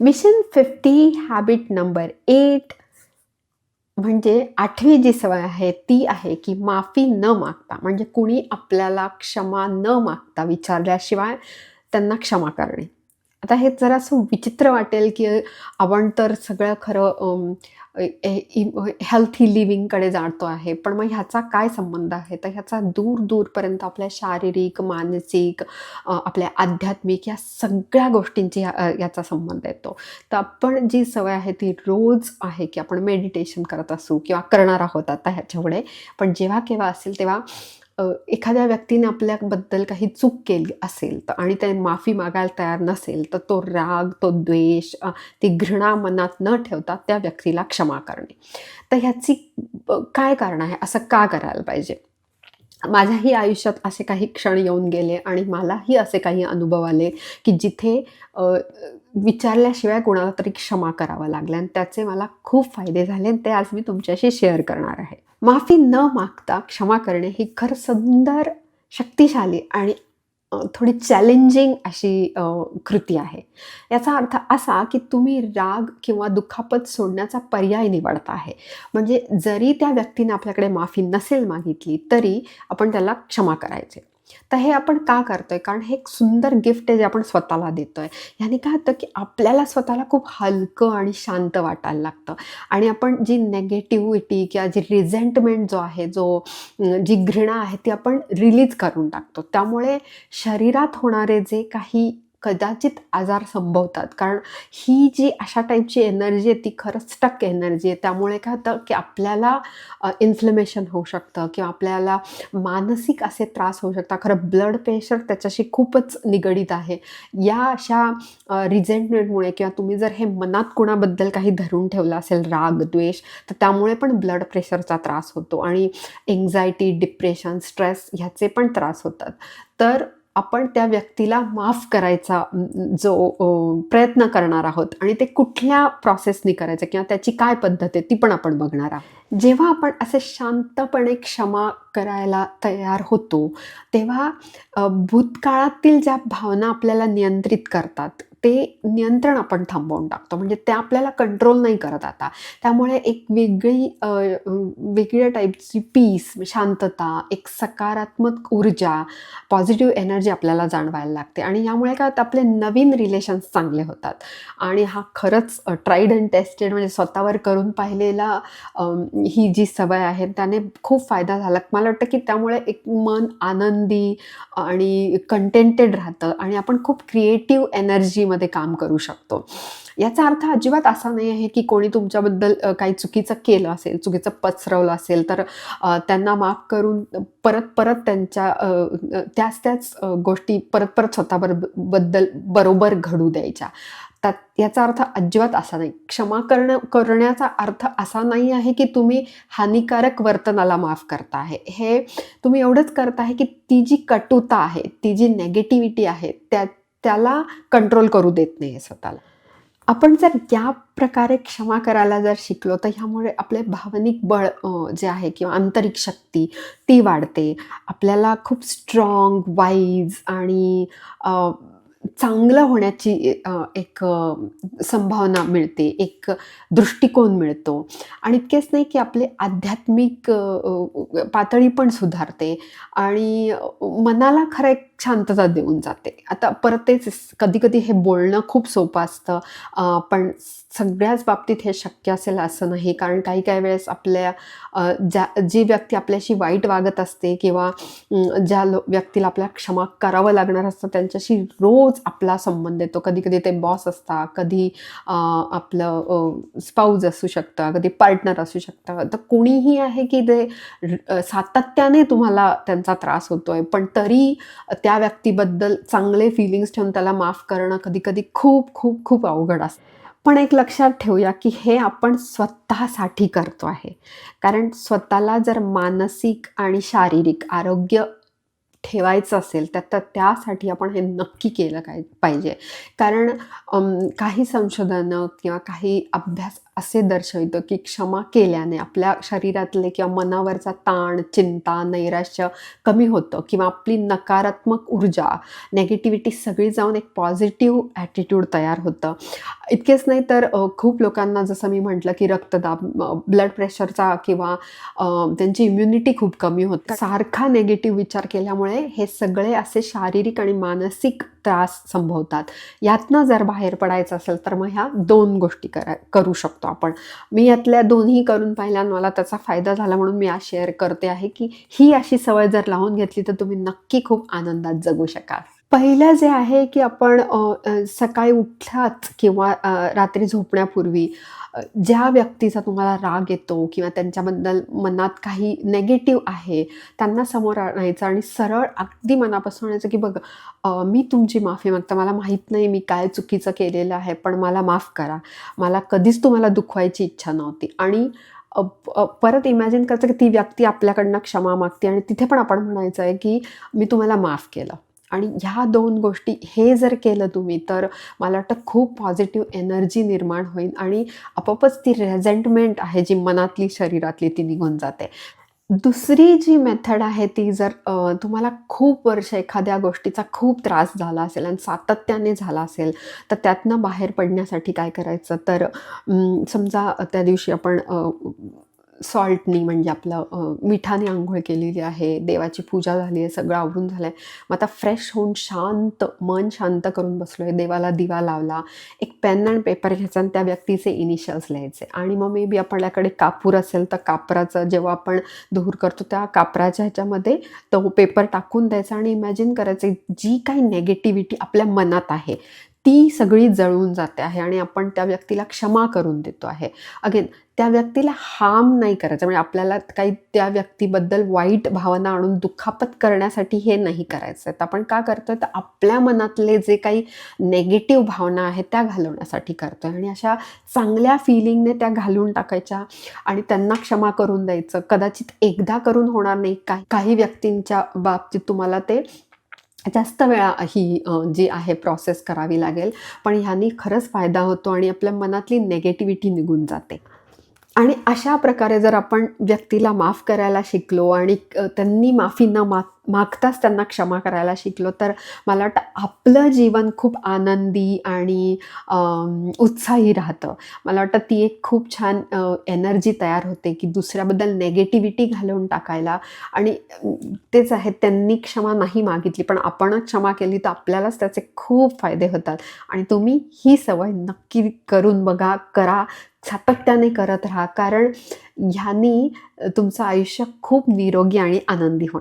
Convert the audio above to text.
Mission fifty habit number eight म्हणजे आठवी जी सवय आहे ती आहे की माफी न मागता म्हणजे कुणी आपल्याला क्षमा न मागता विचारल्याशिवाय त्यांना क्षमा करणे. आता हे जरासं विचित्र वाटेल की आपण तर सगळं खरं हेल्थी लिव्हिंगकडे जाणतो आहे. पण मग ह्याचा काय संबंध आहे? तर ह्याचा दूर दूरपर्यंत आपल्या शारीरिक मानसिक आपल्या आध्यात्मिक या सगळ्या गोष्टींची ह्या- याचा संबंध येतो. तर आपण जी सवय आहे ती रोज आहे की आपण मेडिटेशन करत असू किंवा करणार आहोत आता ह्याच्यामुळे. पण जेव्हा केव्हा असेल तेव्हा एखाद्या व्यक्तीने आपल्याबद्दल काही चूक केली असेल तर आणि ते माफी मागायला तयार नसेल तर तो राग तो द्वेष ती घृणा मनात न ठेवता त्या व्यक्तीला क्षमा करणे. तर ह्याची काय कारण आहे? असं का करायला पाहिजे? माझ्याही आयुष्यात असे काही क्षण येऊन गेले आणि मलाही असे काही अनुभव आले की जिथे विचारल्याशिवाय कोणाला तरी क्षमा करावं लागलं आणि त्याचे मला खूप फायदे झाले आणि ते आज मी तुमच्याशी शेअर करणार आहे. माफी न मागता क्षमा करणे ही खरं सुंदर शक्तिशाली आणि थोडी चॅलेंजिंग अशी कृती आहे. याचा अर्थ असा की तुम्ही राग किंवा दुखापत सोडण्याचा पर्याय निवडता आहे. म्हणजे जरी त्या व्यक्तीने आपल्याकडे माफी नसेल मागितली तरी आपण त्याला क्षमा करायचे. तर हे आपण का करतो आहे कारण हे एक सुंदर गिफ्ट आहे जे आपण स्वतःला देतो आहे ह्याने काय होतं की आपल्याला स्वतःला खूप हलकं आणि शांत वाटायला लागतं. आणि आपण जी नेगेटिव्हिटी किंवा जी रिझेंटमेंट जो आहे जो जी घृणा आहे ती आपण रिलीज करून टाकतो. त्यामुळे शरीरात होणारे जे काही कदाचित आजार संभवतात. कारण ही जी अशा टाईपची एनर्जी आहे ती खरंच स्टक एनर्जी आहे. त्यामुळे काय होतं की आपल्याला इन्फ्लमेशन होऊ शकतं किंवा आपल्याला मानसिक असे त्रास होऊ शकतात. खरं ब्लड प्रेशर त्याच्याशी खूपच निगडीत आहे. या अशा रिझेंटमेंटमुळे किंवा तुम्ही जर हे मनात कुणाबद्दल काही धरून ठेवलं असेल राग द्वेष तर त्यामुळे पण ब्लड प्रेशरचा त्रास होतो आणि एन्झायटी डिप्रेशन स्ट्रेस ह्याचे पण त्रास होतात. तर आपण त्या व्यक्तीला माफ करायचा जो प्रयत्न करणार आहोत आणि ते कुठल्या प्रोसेसनी करायचं किंवा त्याची काय पद्धत आहे ती पण आपण बघणार आहोत. जेव्हा आपण असे शांतपणे क्षमा करायला तयार होतो तेव्हा भूतकाळातील ज्या भावना आपल्याला नियंत्रित करतात ते नियंत्रण आपण थांबवून टाकतो. म्हणजे ते आपल्याला कंट्रोल नाही करत आता. त्यामुळे एक वेगळी वेगळ्या टाईपची पीस शांतता एक सकारात्मक ऊर्जा पॉझिटिव्ह एनर्जी आपल्याला जाणवायला लागते. आणि यामुळे काय होतं आपले नवीन रिलेशन्स चांगले होतात. आणि हा खरंच ट्राईड अँड टेस्टेड म्हणजे स्वतःवर करून पाहिलेला ही जी सवय आहे त्याने खूप फायदा झाला. मला वाटतं की त्यामुळे एक मन आनंदी आणि कंटेंटेड राहतं आणि आपण खूप क्रिएटिव्ह एनर्जीमध्ये काम करू शकतो. याचा अर्थ अजिबात असा नाही आहे की कोणी तुमच्याबद्दल काही चुकीचं केलं असेल चुकीचं पसरवलं असेल तर त्यांना माफ करून परत परत त्यांच्या त्याच त्याच गोष्टी परत परत स्वतःबरबद्दल बरोबर घडू द्यायच्या. त्यात याचा अर्थ अजिबात असा नाही. क्षमा करणं करण्याचा अर्थ असा नाही आहे की तुम्ही हानिकारक वर्तनाला माफ करता आहे. हे तुम्ही एवढंच करत आहे की ती जी कटुता आहे ती जी नेगेटिव्हिटी आहे त्या त्याला कंट्रोल करू देत नाही स्वतःला. आपण जर या प्रकारे क्षमा करायला जर शिकलो तर ह्यामुळे आपले भावनिक बळ जे आहे किंवा आंतरिक शक्ती ती वाढते. आपल्याला खूप स्ट्रॉंग वाईज आणि चांगलं होण्याची एक संभावना मिळते एक दृष्टिकोन मिळतो. आणि इतकेच नाही की आपले आध्यात्मिक पातळी पण सुधारते आणि मनाला खरं एक शांतता देऊन जाते. आता परत तेच कधी कधी हे बोलणं खूप सोपं असतं पण सगळ्याच बाबतीत हे शक्य असेल असं नाही. कारण काही काही वेळेस आपल्या ज्या जी व्यक्ती आपल्याशी वाईट वागत असते किंवा ज्या लो व्यक्तीला आपल्याला क्षमा करावं लागणार असतं त्यांच्याशी रोज आपला संबंध येतो. कधी कधी ते बॉस असतात कधी आपलं स्पाऊज असू शकतं कधी पार्टनर असू शकतं. तर कोणीही आहे की ते सातत्याने तुम्हाला त्यांचा त्रास होतो आहे पण तरी त्या व्यक्तीबद्दल चांगले फिलिंग्स ठेवून त्याला माफ करणं कधी कधी खूप खूप खूप अवघड असतं. पण एक लक्षात ठेवूया की हे आपण स्वतःसाठी करतो आहे. कारण स्वतःला जर मानसिक आणि शारीरिक आरोग्य ठेवायचं असेल तर तर त्यासाठी आपण हे नक्की केलं काय पाहिजे. कारण काही संशोधनं किंवा काही अभ्यास असे दर्शवितं की क्षमा केल्याने आपल्या शरीरातले किंवा मनावरचा ताण चिंता नैराश्य कमी होतं किंवा आपली नकारात्मक ऊर्जा नेगेटिव्हिटी सगळी जाऊन एक पॉझिटिव्ह ॲटिट्यूड तयार होतं. इतकेच नाही तर खूप लोकांना जसं मी म्हटलं की रक्तदाब ब्लड प्रेशरचा किंवा त्यांची इम्युनिटी खूप कमी होते. सारखा नेगेटिव्ह विचार केल्यामुळे हे सगळे असे शारीरिक आणि मानसिक त्रास संभवतात. यातनं जर बाहेर पडायचं असेल तर मग ह्या दोन गोष्टी करा करू शकतो आपण. मी यातल्या दोन्ही करून पाहिल्या मला त्याचा फायदा झाला म्हणून मी आज शेअर करते आहे की ही अशी सवय जर लावून घेतली तर तुम्ही नक्की खूप आनंदात जगू शकाल. पहिलं जे आहे की आपण सकाळी उठलाच किंवा रात्री झोपण्यापूर्वी ज्या व्यक्तीचा तुम्हाला राग येतो किंवा त्यांच्याबद्दल मनात काही नेगेटिव्ह आहे त्यांना समोर आणायचं आणि सरळ अगदी मनापासून आणायचं की बघ मी तुमची माफी मागता मला माहीत नाही मी काय चुकीचं केलेलं आहे पण मला माफ करा. मला कधीच तुम्हाला दुखवायची इच्छा नव्हती. आणि परत इमॅजिन करायचं की ती व्यक्ती आपल्याकडनं क्षमा मागते आणि तिथे पण आपण म्हणायचं आहे की मी तुम्हाला माफ केलं. आणि ह्या दोन गोष्टी हे जर केलं तुम्ही तर मला वाटतं खूप पॉझिटिव्ह एनर्जी निर्माण होईल आणि आपोआपच ती रेझेंटमेंट आहे जी मनातली शरीरातली ती निघून जाते. दुसरी जी मेथड आहे ती जर तुम्हाला खूप वर्ष एखाद्या गोष्टीचा खूप त्रास झाला असेल आणि सातत्याने झाला असेल तर त्यातनं बाहेर पडण्यासाठी काय करायचं? तर समजा त्या दिवशी आपण सॉल्टनी म्हणजे आपलं मिठाने आंघोळ केलेली आहे देवाची पूजा झाली आहे सगळं आवरून झालं आहे मग आता फ्रेश होऊन शांत मन शांत करून बसलो आहे देवाला दिवा लावला एक पेन अँड पेपर घ्यायचा आणि त्या व्यक्तीचे इनिशियल्स लिहायचे. आणि मग मे बी आपल्याकडे कापूर असेल तर कापराचं जेव्हा आपण धूर करतो त्या कापराच्या ह्याच्यामध्ये तो पेपर टाकून द्यायचा आणि इमॅजिन करायचं जी काही नेगेटिव्हिटी आपल्या मनात आहे ती सगळी जळून जाते आहे आणि आपण त्या व्यक्तीला क्षमा करून देतो आहे. अगेन त्या व्यक्तीला हार्म नाही करायचं. म्हणजे आपल्याला काही त्या व्यक्तीबद्दल वाईट भावना आणून दुखापत करण्यासाठी हे नाही करायचं आहे. तर आपण का करतोय? तर आपल्या मनातले जे काही नेगेटिव्ह भावना आहेत त्या घालवण्यासाठी करतोय. आणि अशा चांगल्या फिलिंगने त्या घालून टाकायच्या. आणि त्यांना क्षमा करून द्यायचं. कदाचित एकदा करून होणार नाही. काही काही व्यक्तींच्या बाबतीत तुम्हाला ते जास्त वेळा ही जी आहे प्रोसेस करावी लागेल. पण ह्यानी खरंच फायदा होतो आणि आपल्या मनातली नेगेटिव्हिटी निघून जाते. आणि अशा प्रकारे जर आपण व्यक्तीला माफ करायला शिकलो आणि त्यांनी माफी न माग मागताच त्यांना क्षमा करायला शिकलो. तर मला वाटतं आपलं जीवन खूप आनंदी आणि उत्साही राहतं. मला वाटतं ती एक खूप छान एनर्जी तयार होते की दुसऱ्याबद्दल नेगेटिव्हिटी घालवून टाकायला. आणि तेच आहे त्यांनी क्षमा नाही मागितली पण आपणच क्षमा केली तर आपल्यालाच त्याचे खूप फायदे होतात. आणि तुम्ही ही सवय नक्की करून बघा करा सातत्याने करत राहा. कारण ह्यानी तुमचं आयुष्य खूप निरोगी आणि आनंदी होणार.